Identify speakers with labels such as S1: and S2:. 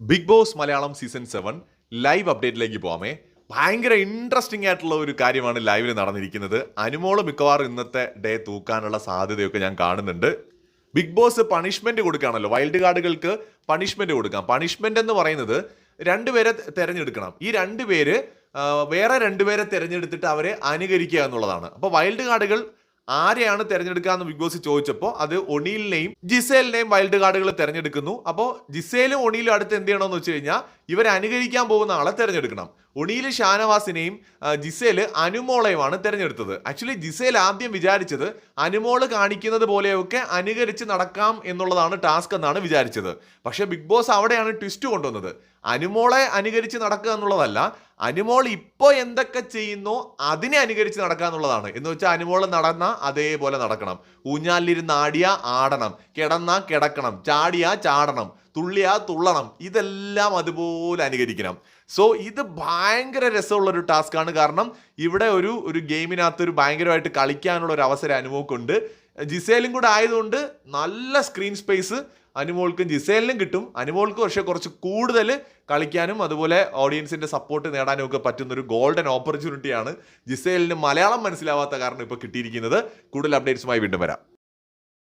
S1: Big Boss Malayalam season seven live അപ്ഡേറ്റിലേക്ക് പോകാമേ ഭയങ്കര interesting ആയിട്ടുള്ള ഒരു കാര്യമാണ് ലൈവിൽ നടന്നിരിക്കുന്നത്. അനുമോൾ മിക്കവാറും ഇന്നത്തെ ഡേ തൂക്കാനുള്ള സാധ്യതയൊക്കെ ഞാൻ കാണുന്നുണ്ട്. ബിഗ് ബോസ് പണിഷ്മെന്റ് കൊടുക്കുകയാണല്ലോ. വൈൽഡ് കാർഡുകൾക്ക് പണിഷ്മെന്റ് കൊടുക്കാം. പണിഷ്മെന്റ് എന്ന് പറയുന്നത് രണ്ടുപേരെ തിരഞ്ഞെടുക്കണം. ഈ രണ്ടുപേര് വേറെ രണ്ടുപേരെ തിരഞ്ഞെടുത്തിട്ട് അവരെ അനുകരിക്കുക എന്നുള്ളതാണ്. അപ്പോൾ വൈൽഡ് കാർഡുകൾ ആരെയാണ് തെരഞ്ഞെടുക്കുക എന്ന് ബിഗ് ബോസ് ചോദിച്ചപ്പോൾ അത് ഒണീലിനെയും ജിസേലിനെയും വൈൽഡ് കാർഡുകൾ തിരഞ്ഞെടുക്കുന്നു. അപ്പോൾ ജിസേലും ഒണീലും അടുത്ത് എന്ത് ചെയ്യണമെന്ന് വെച്ച് കഴിഞ്ഞാൽ ഇവരെ അനുകരിക്കാൻ പോകുന്ന ആളെ തിരഞ്ഞെടുക്കണം. ഒണീൽ ഷാനവാസിനെയും ജിസേൽ അനുമോളെയുമാണ് തെരഞ്ഞെടുത്തത്. ആക്ച്വലി ജിസേൽ ആദ്യം വിചാരിച്ചത് അനുമോൾ കാണിക്കുന്നത് പോലെയൊക്കെ അനുകരിച്ച് നടക്കാം എന്നുള്ളതാണ് ടാസ്ക് എന്നാണ് വിചാരിച്ചത്. പക്ഷേ ബിഗ് ബോസ് അവിടെയാണ് ട്വിസ്റ്റ് കൊണ്ടുവന്നത്. അനുമോളെ അനുകരിച്ച് നടക്കുക എന്നുള്ളതല്ല അനുമോൾ ഇപ്പോൾ എന്തൊക്കെ ചെയ്യുന്നു അതിനെ അനുകരിച്ച് നടക്കുക എന്നുള്ളതാണ്. എന്ന് വെച്ചാൽ അനുമോൾ നടന്ന അതേപോലെ നടക്കണം. ഊഞ്ഞാലിരുന്ന് ആടിയ ആടണം. കിടന്ന കിടക്കണം. ചാടിയ ചാടണം. തുള്ളിയ തുള്ളണം. ഇതെല്ലാം അതുപോലെ അനുകരിക്കണം. സോ ഇത് ഭയങ്കര രസമുള്ള ഒരു ടാസ്ക്കാണ് കാരണം ഇവിടെ ഒരു ഒരു ഗെയിമിനകത്ത് ഒരു ഭയങ്കരമായിട്ട് കളിക്കാനുള്ള ഒരു അവസരം അനുമോക്കുണ്ട്. ജിസേലും കൂടെ ആയതുകൊണ്ട് നല്ല സ്ക്രീൻ സ്പേസ് അനുമോൾക്കും ജിസേലിനും കിട്ടും. അനുമോൾക്ക് പക്ഷേ കുറച്ച് കൂടുതൽ കളിക്കാനും അതുപോലെ ഓഡിയൻസിന്റെ സപ്പോർട്ട് നേടാനും ഒക്കെ പറ്റുന്ന ഒരു ഗോൾഡൻ ഓപ്പർച്യൂണിറ്റിയാണ് ജിസേലിന് മലയാളം മനസ്സിലാവാത്ത കാരണം ഇപ്പോൾ കിട്ടിയിരിക്കുന്നത്. കൂടുതൽ അപ്ഡേറ്റ്സുമായി വീണ്ടും വരാം.